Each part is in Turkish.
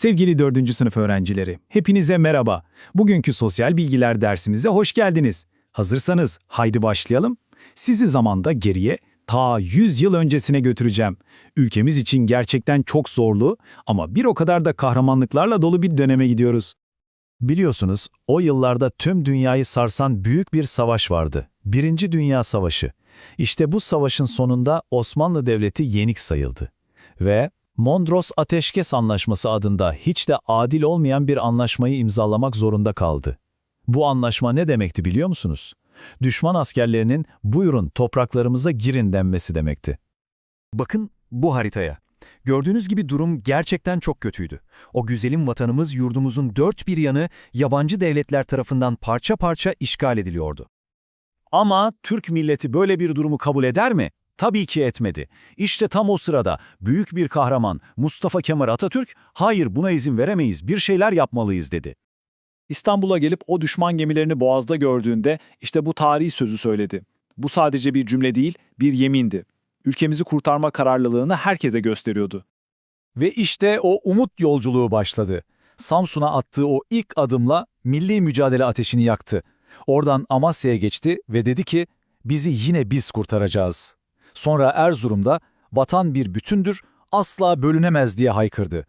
Sevgili 4. sınıf öğrencileri, hepinize merhaba. Bugünkü sosyal bilgiler dersimize hoş geldiniz. Hazırsanız haydi başlayalım. Sizi zamanda geriye ta 100 yıl öncesine götüreceğim. Ülkemiz için gerçekten çok zorlu ama bir o kadar da kahramanlıklarla dolu bir döneme gidiyoruz. Biliyorsunuz, o yıllarda tüm dünyayı sarsan büyük bir savaş vardı. Birinci Dünya Savaşı. İşte bu savaşın sonunda Osmanlı Devleti yenik sayıldı. Ve Mondros Ateşkes Anlaşması adında hiç de adil olmayan bir anlaşmayı imzalamak zorunda kaldı. Bu anlaşma ne demekti biliyor musunuz? Düşman askerlerinin buyurun topraklarımıza girin denmesi demekti. Bakın bu haritaya. Gördüğünüz gibi durum gerçekten çok kötüydü. O güzelim vatanımız yurdumuzun dört bir yanı yabancı devletler tarafından parça parça işgal ediliyordu. Ama Türk milleti böyle bir durumu kabul eder mi? Tabii ki etmedi. İşte tam o sırada büyük bir kahraman Mustafa Kemal Atatürk, hayır buna izin veremeyiz, bir şeyler yapmalıyız dedi. İstanbul'a gelip o düşman gemilerini boğazda gördüğünde işte bu tarihi sözü söyledi. Bu sadece bir cümle değil, bir yemindi. Ülkemizi kurtarma kararlılığını herkese gösteriyordu. Ve işte o umut yolculuğu başladı. Samsun'a attığı o ilk adımla milli mücadele ateşini yaktı. Oradan Amasya'ya geçti ve dedi ki, bizi yine biz kurtaracağız. Sonra Erzurum'da vatan bir bütündür, asla bölünemez diye haykırdı.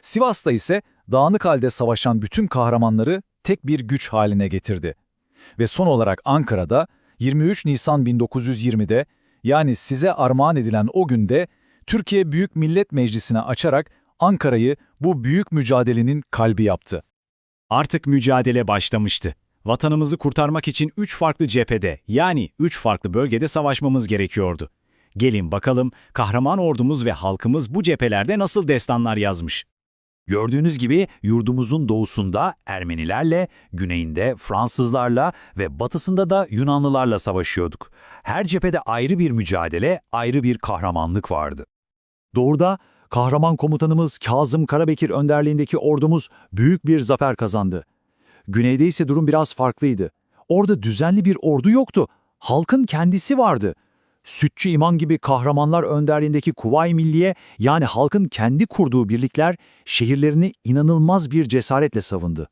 Sivas'ta ise dağınık halde savaşan bütün kahramanları tek bir güç haline getirdi. Ve son olarak Ankara'da 23 Nisan 1920'de yani size armağan edilen o günde Türkiye Büyük Millet Meclisi'ne açarak Ankara'yı bu büyük mücadelenin kalbi yaptı. Artık mücadele başlamıştı. Vatanımızı kurtarmak için üç farklı cephede yani üç farklı bölgede savaşmamız gerekiyordu. Gelin bakalım kahraman ordumuz ve halkımız bu cephelerde nasıl destanlar yazmış. Gördüğünüz gibi yurdumuzun doğusunda Ermenilerle, güneyinde Fransızlarla ve batısında da Yunanlılarla savaşıyorduk. Her cephede ayrı bir mücadele, ayrı bir kahramanlık vardı. Doğuda kahraman komutanımız Kazım Karabekir önderliğindeki ordumuz büyük bir zafer kazandı. Güneyde ise durum biraz farklıydı. Orada düzenli bir ordu yoktu. Halkın kendisi vardı. Sütçü İman gibi kahramanlar önderliğindeki Kuvayi Milliye yani halkın kendi kurduğu birlikler şehirlerini inanılmaz bir cesaretle savundu.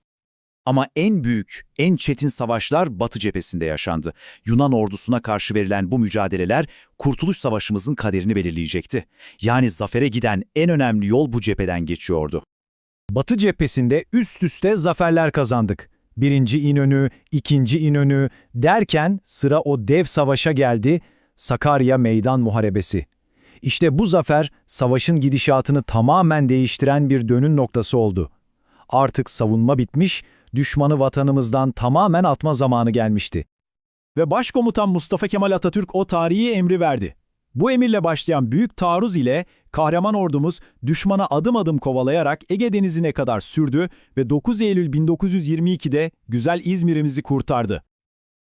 Ama en büyük, en çetin savaşlar Batı cephesinde yaşandı. Yunan ordusuna karşı verilen bu mücadeleler Kurtuluş Savaşımızın kaderini belirleyecekti. Yani zafere giden en önemli yol bu cepheden geçiyordu. Batı cephesinde üst üste zaferler kazandık. Birinci İnönü, ikinci İnönü derken sıra o dev savaşa geldi, Sakarya Meydan Muharebesi. İşte bu zafer savaşın gidişatını tamamen değiştiren bir dönüm noktası oldu. Artık savunma bitmiş, düşmanı vatanımızdan tamamen atma zamanı gelmişti. Ve Başkomutan Mustafa Kemal Atatürk o tarihi emri verdi. Bu emirle başlayan büyük taarruz ile kahraman ordumuz düşmana adım adım kovalayarak Ege Denizi'ne kadar sürdü ve 9 Eylül 1922'de güzel İzmir'imizi kurtardı.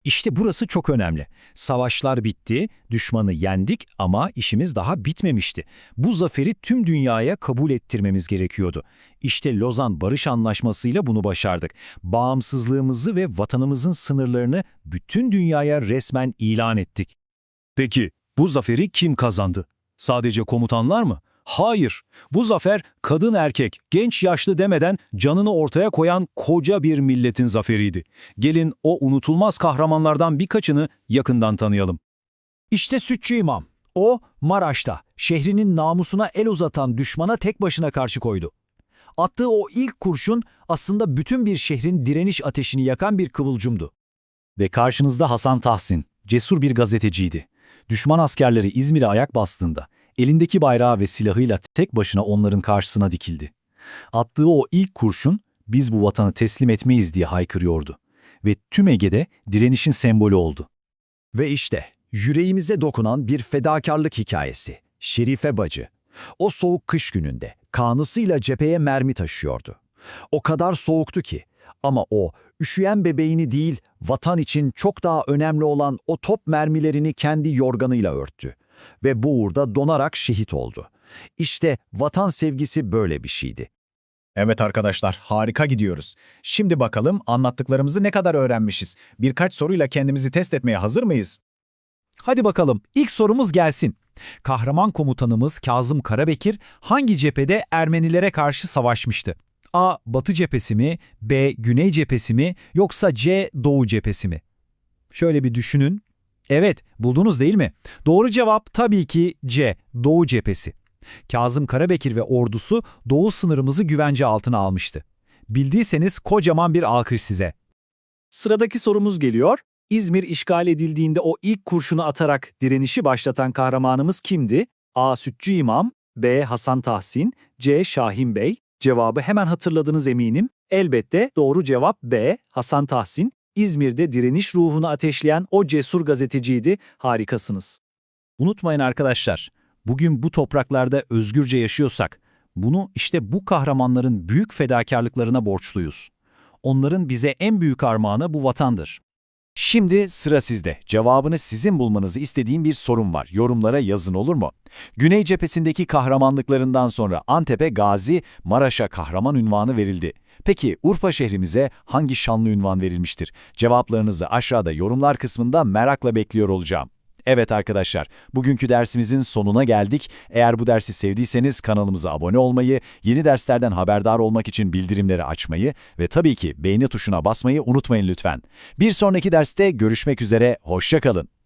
İşte burası çok önemli. Savaşlar bitti, düşmanı yendik ama işimiz daha bitmemişti. Bu zaferi tüm dünyaya kabul ettirmemiz gerekiyordu. İşte Lozan Barış Anlaşması ile bunu başardık. Bağımsızlığımızı ve vatanımızın sınırlarını bütün dünyaya resmen ilan ettik. Peki bu zaferi kim kazandı? Sadece komutanlar mı? Hayır, bu zafer kadın erkek, genç yaşlı demeden canını ortaya koyan koca bir milletin zaferiydi. Gelin o unutulmaz kahramanlardan birkaçını yakından tanıyalım. İşte Sütçü İmam. O Maraş'ta şehrinin namusuna el uzatan düşmana tek başına karşı koydu. Attığı o ilk kurşun aslında bütün bir şehrin direniş ateşini yakan bir kıvılcımdı. Ve karşınızda Hasan Tahsin, cesur bir gazeteciydi. Düşman askerleri İzmir'e ayak bastığında elindeki bayrağı ve silahıyla tek başına onların karşısına dikildi. Attığı o ilk kurşun biz bu vatanı teslim etmeyiz diye haykırıyordu ve tüm Ege'de direnişin sembolü oldu. Ve işte yüreğimize dokunan bir fedakarlık hikayesi. Şerife Bacı. O soğuk kış gününde kanısıyla cepheye mermi taşıyordu. O kadar soğuktu ki ama o üşüyen bebeğini değil vatan için çok daha önemli olan o top mermilerini kendi yorganıyla örttü ve bu uğurda donarak şehit oldu. İşte vatan sevgisi böyle bir şeydi. Evet arkadaşlar, harika gidiyoruz. Şimdi bakalım anlattıklarımızı ne kadar öğrenmişiz? Birkaç soruyla kendimizi test etmeye hazır mıyız? Hadi bakalım ilk sorumuz gelsin. Kahraman komutanımız Kazım Karabekir hangi cephede Ermenilere karşı savaşmıştı? A. Batı cephesi mi? B. Güney cephesi mi? Yoksa C. Doğu cephesi mi? Şöyle bir düşünün. Evet, buldunuz değil mi? Doğru cevap tabii ki C. Doğu cephesi. Kazım Karabekir ve ordusu doğu sınırımızı güvence altına almıştı. Bildiyseniz kocaman bir alkış size. Sıradaki sorumuz geliyor. İzmir işgal edildiğinde o ilk kurşunu atarak direnişi başlatan kahramanımız kimdi? A. Sütçü İmam, B. Hasan Tahsin, C. Şahin Bey. Cevabı hemen hatırladınız eminim. Elbette doğru cevap B. Hasan Tahsin. İzmir'de direniş ruhunu ateşleyen o cesur gazeteciydi. Harikasınız. Unutmayın arkadaşlar, bugün bu topraklarda özgürce yaşıyorsak, bunu işte bu kahramanların büyük fedakarlıklarına borçluyuz. Onların bize en büyük armağanı bu vatandır. Şimdi sıra sizde. Cevabını sizin bulmanızı istediğim bir sorun var. Yorumlara yazın olur mu? Güney cephesindeki kahramanlıklarından sonra Antep'e Gazi, Maraş'a kahraman ünvanı verildi. Peki Urfa şehrimize hangi şanlı ünvan verilmiştir? Cevaplarınızı aşağıda yorumlar kısmında merakla bekliyor olacağım. Evet arkadaşlar, bugünkü dersimizin sonuna geldik. Eğer bu dersi sevdiyseniz kanalımıza abone olmayı, yeni derslerden haberdar olmak için bildirimleri açmayı ve tabii ki beğeni tuşuna basmayı unutmayın lütfen. Bir sonraki derste görüşmek üzere, hoşça kalın.